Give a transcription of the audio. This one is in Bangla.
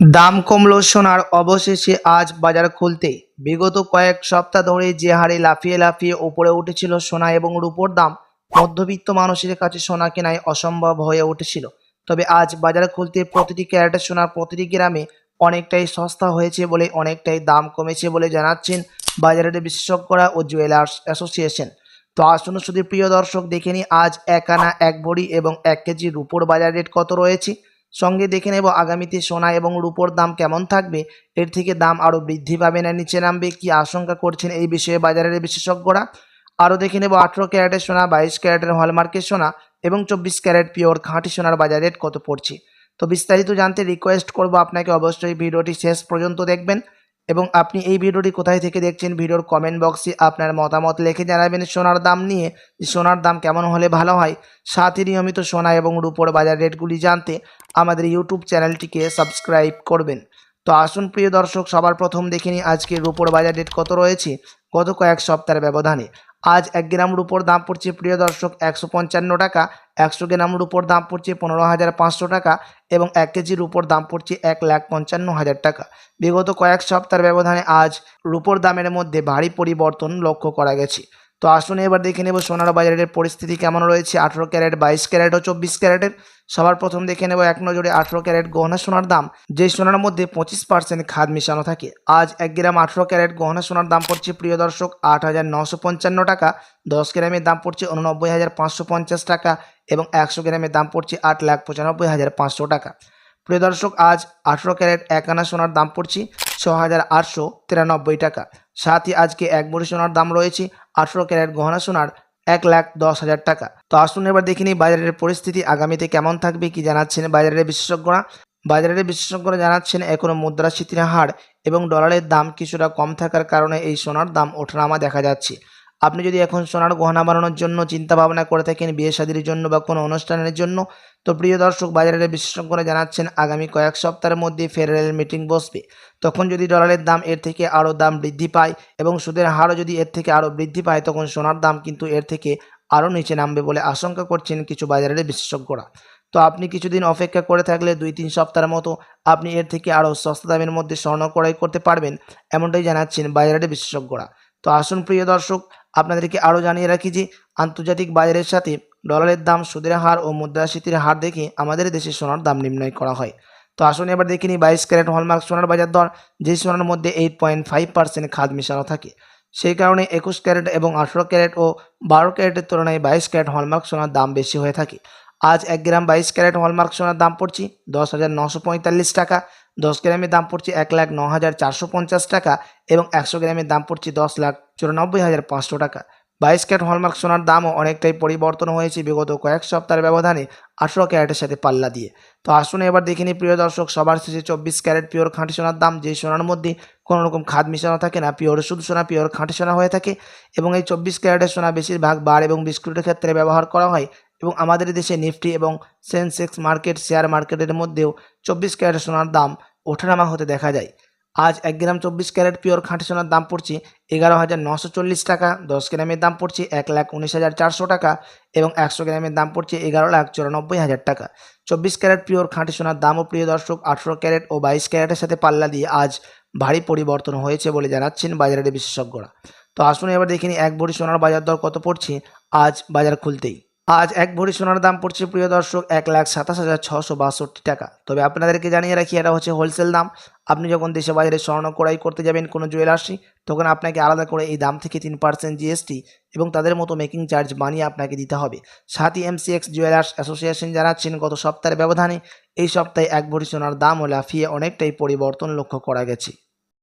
দাম কমল সোনার অবশেষে আজ বাজার খুলতে। বিগত কয়েক সপ্তাহ ধরে যে হারে লাফিয়ে লাফিয়ে উপরে উঠেছিল সোনা এবং রূপোর দাম, মধ্যবিত্ত মানুষের কাছে সোনা কেনায় অসম্ভব হয়ে উঠেছিল। তবে আজ বাজার খুলতে প্রতিটি ক্যারেটের সোনার প্রতিটি গ্রামে অনেকটাই সস্তা হয়েছে বলে অনেকটাই দাম কমেছে বলে জানাচ্ছেন বাজারের বিশেষজ্ঞরা ও জুয়েলার্স অ্যাসোসিয়েশন। তো আসুন শুধু প্রিয় দর্শক দেখে নিই, আজ এক আনা এক ভরি এবং এক কেজি রূপোর বাজার রেট কত রয়েছে? সঙ্গে দেখে নেব আগামীতে সোনা এবং রূপোর দাম কেমন থাকবে। এর থেকে দাম আরও বৃদ্ধি পাবে না, নিচে নামবে। কি আশঙ্কা করছেন এই বিষয়ে বাজারের বিশেষজ্ঞরা? আরও দেখে নেব আঠেরো ক্যারেটের সোনা, বাইশ ক্যারেটের হলমার্কের সোনা এবং চব্বিশ ক্যারেট পিওর খাঁটি সোনার বাজার রেট কত পড়ছে? তো বিস্তারিত জানতে রিকোয়েস্ট করব। আপনাকে অবশ্যই ভিডিওটি শেষ পর্যন্ত দেখবেন। এবং আপনি এই ভিডিওটি কোথায় থেকে দেখছেন ভিডিওর কমেন্ট বক্সে আপনার মতামত লিখে জানাবেন। সোনার দাম নিয়ে সোনার দাম কেমন হলে ভালো হয়, সাথে নিয়মিত সোনা এবং রূপোর বাজার রেটগুলি জানতে আমাদের ইউটিউব চ্যানেলটিকে সাবস্ক্রাইব করবেন। তো আসুন প্রিয় দর্শক, সবার প্রথম দেখে নিই আজকে রূপোর বাজার রেট কত রয়েছে, গত কয়েক সপ্তাহের ব্যবধানে। আজ এক গ্রাম রুপোর দাম পড়ছে, প্রিয় দর্শক, একশো পঞ্চান্ন টাকা, একশো গ্রাম রুপোর দাম পড়ছে পনেরো হাজার পাঁচশো টাকা এবং এক কেজি রূপোর দাম পড়ছে এক লাখ পঞ্চান্ন হাজার টাকা। বিগত কয়েক সপ্তাহের ব্যবধানে আজ রুপোর দামের মধ্যে ভারী পরিবর্তন লক্ষ্য করা গেছে। তো আসুন এবার দেখে নেব সোনার বাজারের পরিস্থিতি কেমন রয়েছে। আঠেরো ক্যারেট, বাইশ ক্যারেট ও চব্বিশ ক্যারেটের। সবার প্রথম দেখে নেব এক নজরে আঠেরো ক্যারেট গহনা সোনার দাম। যে সোনার মধ্যে পঁচিশ পার্সেন্ট খাদ মিশানো থাকে, আজ এক গ্রাম আঠেরো ক্যারেট গহনা সোনার দাম পড়ছে প্রিয় দর্শক আট হাজার নশো পঞ্চান্ন টাকা, দশ গ্রামের দাম পড়ছে উননব্বই হাজার পাঁচশো পঞ্চাশ টাকা এবং একশো গ্রামের দাম পড়ছে আট লাখ পঁচানব্বই হাজার পাঁচশো টাকা। প্রিয় দর্শক, আজ আঠেরো ক্যারেট এক আনা সোনার দাম পড়ছে ছ হাজার আটশো তিরানব্বই টাকা। সাথে আজকে এক ভরি সোনার দাম রয়েছে আঠেরো ক্যারেট গহনা সোনার এক লাখ দশ হাজার টাকা। তো আসুন এবার দেখে নিই বাজারের পরিস্থিতি আগামীতে কেমন থাকবে, কি জানাচ্ছেন বাজারের বিশেষজ্ঞরা? বাজারের বিশেষজ্ঞরা জানাচ্ছেন এখনও মুদ্রাস্ফীতির হার এবং ডলারের দাম কিছুটা কম থাকার কারণে এই সোনার দাম ওঠানামা দেখা যাচ্ছে। আপনি যদি এখন সোনার গহনা বানানোর জন্য চিন্তা ভাবনা করে থাকেন, বিয়ে শাদির জন্য বা কোনো অনুষ্ঠানের জন্য, তো প্রিয় দর্শক, বাজারের বিশেষজ্ঞরা জানাচ্ছেন, আগামী কয়েক সপ্তাহের মধ্যে ফেডারেল মিটিং বসবে। তখন যদি ডলারের দাম এর থেকে আরও দাম বৃদ্ধি পায় এবং সুদের হারও যদি এর থেকে আরও বৃদ্ধি পায়, তখন সোনার দাম কিন্তু এর থেকে আরও নিচে নামবে বলে আশঙ্কা করছেন কিছু বাজারের বিশেষজ্ঞরা তো আপনি কিছুদিন অপেক্ষা করে থাকলে দুই তিন সপ্তাহের মতো আপনি এর থেকে আরও সস্তা দামের মধ্যে স্বর্ণ ক্রয় করতে পারবেন, এমনটাই জানাচ্ছেন বাজারের বিশেষজ্ঞরা তো আসুন প্রিয় দর্শক, আপনাদেরকে আরও জানিয়ে রাখি যে আন্তর্জাতিক বাজারের সাথে ডলারের দাম, সুদের হার ও মুদ্রাস্ফীতির হার দেখে আমাদের দেশে সোনার দাম নির্ণয় করা হয়। তো আসুন এবার দেখে নিই বাইশ ক্যারেট হলমার্ক সোনার বাজার দর, যে সোনার মধ্যে এইট পয়েন্ট ফাইভ পার্সেন্ট খাদ মেশানো থাকে। সেই কারণে একুশ ক্যারেট এবং আঠেরো ক্যারেট ও বারো ক্যারেটের তুলনায় বাইশ ক্যারেট হলমার্ক সোনার দাম বেশি হয়ে থাকে। আজ এক গ্রাম বাইশ ক্যারেট হলমার্ক সোনার দাম পড়ছে দশ হাজার নশো পঁয়তাল্লিশ টাকা। দশ গ্রামের দাম পড়ছে এক লাখ ন হাজার চারশো পঞ্চাশ টাকা এবং একশো গ্রামের দাম পড়ছে দশ লাখ চুরানব্বই হাজার পাঁচশো টাকা। বাইশ ক্যারেট হলমার্ক সোনার দামও অনেকটাই পরিবর্তন হয়েছে বিগত কয়েক সপ্তাহের ব্যবধানে আঠেরো ক্যারেটের সাথে পাল্লা দিয়ে। তো আসুন এবার দেখে নিই, প্রিয় দর্শক, সবার শেষে চব্বিশ ক্যারেট পিওর খাঁটি সোনার দাম, যেই সোনার মধ্যে কোনো রকম খাদ মিশানো থাকে না, পিওর শুধু সোনা, পিওর খাঁটি সোনা হয়ে থাকে এবং এই চব্বিশ ক্যারেটের সোনা বেশিরভাগ বার এবং বিস্কুটের ক্ষেত্রে ব্যবহার করা হয় এবং আমাদের দেশে নিফটি এবং সেন্সেক্স মার্কেট, শেয়ার মার্কেটের মধ্যেও চব্বিশ ক্যারেট সোনার দাম ওঠানামা হতে দেখা যায়। আজ এক গ্রাম চব্বিশ ক্যারেট পিওর খাঁটি সোনার দাম পড়ছে এগারো হাজার নশো চল্লিশ টাকা, দশ গ্রামের দাম পড়ছে এক লাখ উনিশ হাজার চারশো টাকা এবং একশো গ্রামের দাম পড়ছে এগারো লাখ চুরানব্বই হাজার টাকা। চব্বিশ ক্যারেট পিওর খাঁটি সোনার দামও প্রিয় দর্শক, আঠেরো ক্যারেট ও বাইশ ক্যারেটের সাথে পাল্লা দিয়ে আজ ভারী পরিবর্তন হয়েছে বলে জানাচ্ছেন বাজারের বিশেষজ্ঞরা তো আসুন এবার দেখিনি এক ভরি সোনার বাজার দর কত পড়ছে আজ বাজার খুলতেই। আজ এক ভরি সোনার দাম পড়ছে, প্রিয় দর্শক, এক লাখ সাতাশ হাজার ছশো বাষট্টি টাকা। তবে আপনাদেরকে জানিয়ে রাখি, এটা হচ্ছে হোলসেল দাম। আপনি যখন দেশে বাজারে স্বর্ণ ক্রয় করতে যাবেন কোনো জুয়েলার্সি তখন আপনাকে আলাদা করে এই দাম থেকে তিন পার্সেন্ট জিএসটি এবং তাদের মতো মেকিং চার্জ বানিয়ে আপনাকে দিতে হবে। সাথী এমসিএক্স জুয়েলার্স অ্যাসোসিয়েশন জানাচ্ছেন, গত সপ্তাহের ব্যবধানে এই সপ্তাহে এক ভরি সোনার দাম ও লাফিয়ে অনেকটাই পরিবর্তন লক্ষ্য করা গেছে।